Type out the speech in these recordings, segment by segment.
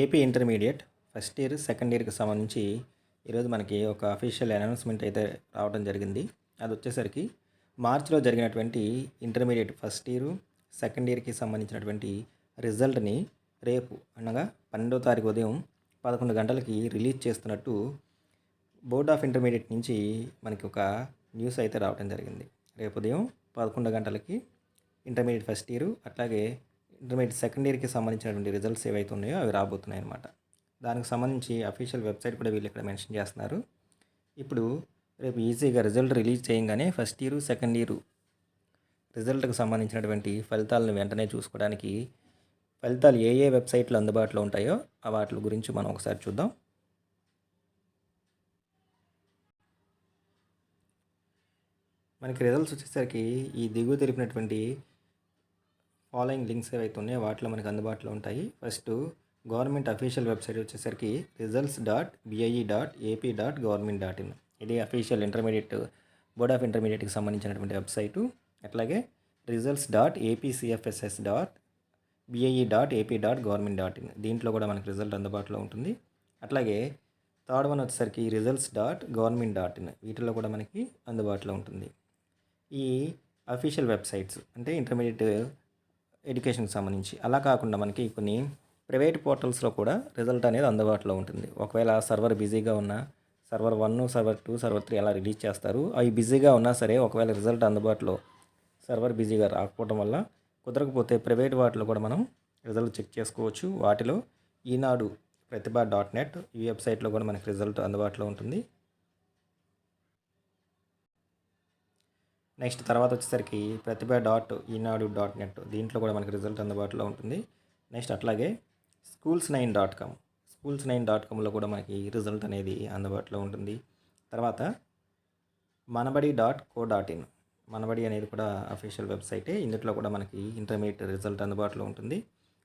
AP intermediate first year second ఇయర్కి సంబంధించి ఈరోజు మనకి ఒక అఫీషియల్ అనౌన్స్మెంట్ అయితే రావడం జరిగింది. అది వచ్చేసరికి మార్చిలో జరిగినటువంటి ఇంటర్మీడియట్ ఫస్ట్ ఇయర్ సెకండ్ ఇయర్కి సంబంధించినటువంటి రిజల్ట్ని రేపు అనగా పన్నెండో తారీఖు ఉదయం పదకొండు గంటలకి రిలీజ్ చేస్తున్నట్టు బోర్డ్ ఆఫ్ ఇంటర్మీడియట్ నుంచి మనకి ఒక న్యూస్ అయితే రావడం జరిగింది. రేపు ఉదయం పదకొండు గంటలకి ఇంటర్మీడియట్ ఫస్ట్ ఇయర్ అట్లాగే ఇంటర్మీడియట్ సెకండ్ ఇయర్కి సంబంధించినటువంటి రిజల్ట్స్ ఏవైతే ఉన్నాయో అవి రాబోతున్నాయి అనమాట దానికి సంబంధించి అఫీషియల్ వెబ్సైట్ కూడా వీళ్ళు ఇక్కడ మెన్షన్ చేస్తున్నారు. ఇప్పుడు రేపు ఈజీగా రిజల్ట్ రిలీజ్ చేయగానే ఫస్ట్ ఇయర్ సెకండ్ ఇయర్ రిజల్ట్కి సంబంధించినటువంటి ఫలితాలను వెంటనే చూసుకోవడానికి ఫలితాలు ఏ ఏ వెబ్సైట్లు అందుబాటులో ఉంటాయో ఆ వాటి గురించి మనం ఒకసారి చూద్దాం. మనకి రిజల్ట్స్ వచ్చేసరికి ఈ దిగువ తెలిపినటువంటి ఫాలోయింగ్ లింక్స్ ఏవైతే ఉన్నాయో వాటిలో మనకు అందుబాటులో ఉంటాయి. ఫస్ట్ గవర్నమెంట్ అఫీషియల్ వెబ్సైట్ వచ్చేసరికి results dot BIE dot AP dot government dot in. ఇది అఫీషియల్ ఇంటర్మీడియట్ బోర్డ్ ఆఫ్ ఇంటర్మీడియట్కి సంబంధించినటువంటి వెబ్సైటు. అట్లాగే results dot APCFSS dot BIE dot AP dot government dot in. దీంట్లో కూడా మనకి రిజల్ట్ అందుబాటులో ఉంటుంది. అట్లాగే థర్డ్ వన్ వచ్చేసరికి results dot government dot in. వీటిలో కూడా మనకి అందుబాటులో ఉంటుంది. ఈ అఫీషియల్ వెబ్సైట్స్ అంటే ఇంటర్మీడియట్ ఎడ్యుకేషన్కి సంబంధించి. అలా కాకుండా మనకి కొన్ని ప్రైవేట్ పోర్టల్స్లో కూడా రిజల్ట్ అనేది అందుబాటులో ఉంటుంది. ఒకవేళ సర్వర్ బిజీగా ఉన్నా server one server two server three అలా రిలీజ్ చేస్తారు. అవి బిజీగా ఉన్నా సరే ఒకవేళ రిజల్ట్ అందుబాటులో సర్వర్ బిజీగా రాకపోవడం వల్ల కుదరకపోతే ప్రైవేట్ వాటిలో కూడా మనం రిజల్ట్ చెక్ చేసుకోవచ్చు. వాటిలో ఈనాడు ప్రతిభ డాట్ నెట్ ఈ వెబ్సైట్లో కూడా మనకి రిజల్ట్ అందుబాటులో ఉంటుంది. నెక్స్ట్ తర్వాత వచ్చేసరికి Pratibha dot Eenadu dot net. దీంట్లో కూడా మనకి రిజల్ట్ అందుబాటులో ఉంటుంది. నెక్స్ట్ అట్లాగే schools nine dot com. Schools nine dot కామ్లో కూడా మనకి రిజల్ట్ అనేది అందుబాటులో ఉంటుంది. తర్వాత Manabadi dot co dot in. Manabadi అనేది కూడా అఫీషియల్ వెబ్సైటే. ఇందులో కూడా మనకి ఇంటర్మీడియట్ రిజల్ట్ అందుబాటులో ఉంటుంది.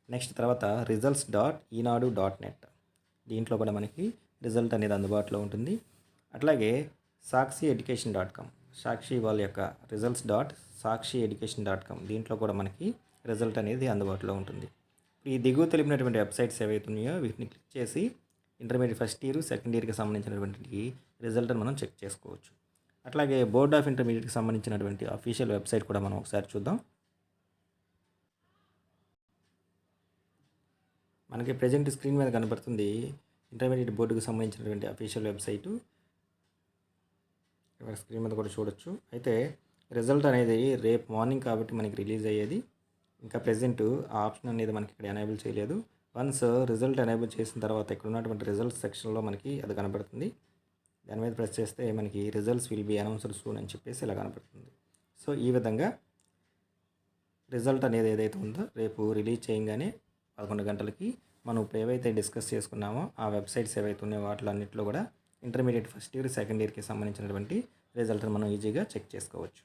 నెక్స్ట్ తర్వాత results dot Eenadu dot net. దీంట్లో కూడా మనకి రిజల్ట్ అనేది అందుబాటులో ఉంటుంది. అట్లాగే Sakshi education dot com. Sakshi వాళ్ళ యొక్క results dot Sakshi education dot com దీంట్లో కూడా మనకి రిజల్ట్ అనేది అందుబాటులో ఉంటుంది. ఈ దిగువ తెలిపినటువంటి వెబ్సైట్స్ ఏవైతే ఉన్నాయో వీటిని క్లిక్ చేసి ఇంటర్మీడియట్ ఫస్ట్ ఇయర్ సెకండ్ ఇయర్కి సంబంధించినటువంటి రిజల్ట్ని మనం చెక్ చేసుకోవచ్చు. అట్లాగే బోర్డ్ ఆఫ్ ఇంటర్మీడియట్కి సంబంధించినటువంటి అఫీషియల్ వెబ్సైట్ కూడా మనం ఒకసారి చూద్దాం. మనకి ప్రజెంట్ స్క్రీన్ మీద కనబడుతుంది ఇంటర్మీడియట్ బోర్డుకి సంబంధించినటువంటి అఫీషియల్ వెబ్సైటు ఇక్కడ స్క్రీన్ మీద కూడా చూడొచ్చు. అయితే రిజల్ట్ అనేది రేపు మార్నింగ్ కాబట్టి మనకి రిలీజ్ అయ్యేది. ఇంకా ప్రజెంట్ ఆ ఆప్షన్ అనేది మనకి ఇక్కడ ఎనేబుల్ చేయలేదు. వన్స్ రిజల్ట్ ఎనేబుల్ చేసిన తర్వాత ఇక్కడ ఉన్నటువంటి రిజల్ట్స్ సెక్షన్లో మనకి అది కనబడుతుంది. దాని మీద ప్రెస్ చేస్తే మనకి results will be announced soon అని చెప్పేసి ఇలా కనబడుతుంది. సో ఈ విధంగా రిజల్ట్ అనేది ఏదైతే ఉందో రేపు రిలీజ్ చేయగానే పదకొండు గంటలకి మనం ఇప్పుడు ఏవైతే డిస్కస్ చేసుకున్నామో ఆ వెబ్సైట్స్ ఏవైతే ఉన్నాయో వాటిలో అన్నింటిలో కూడా ఇంటర్మీడియట్ ఫస్ట్ ఇయర్ సెకండ్ ఇయర్కి సంబంధించినటువంటి రిజల్ట్ని మనం ఈజీగా చెక్ చేసుకోవచ్చు.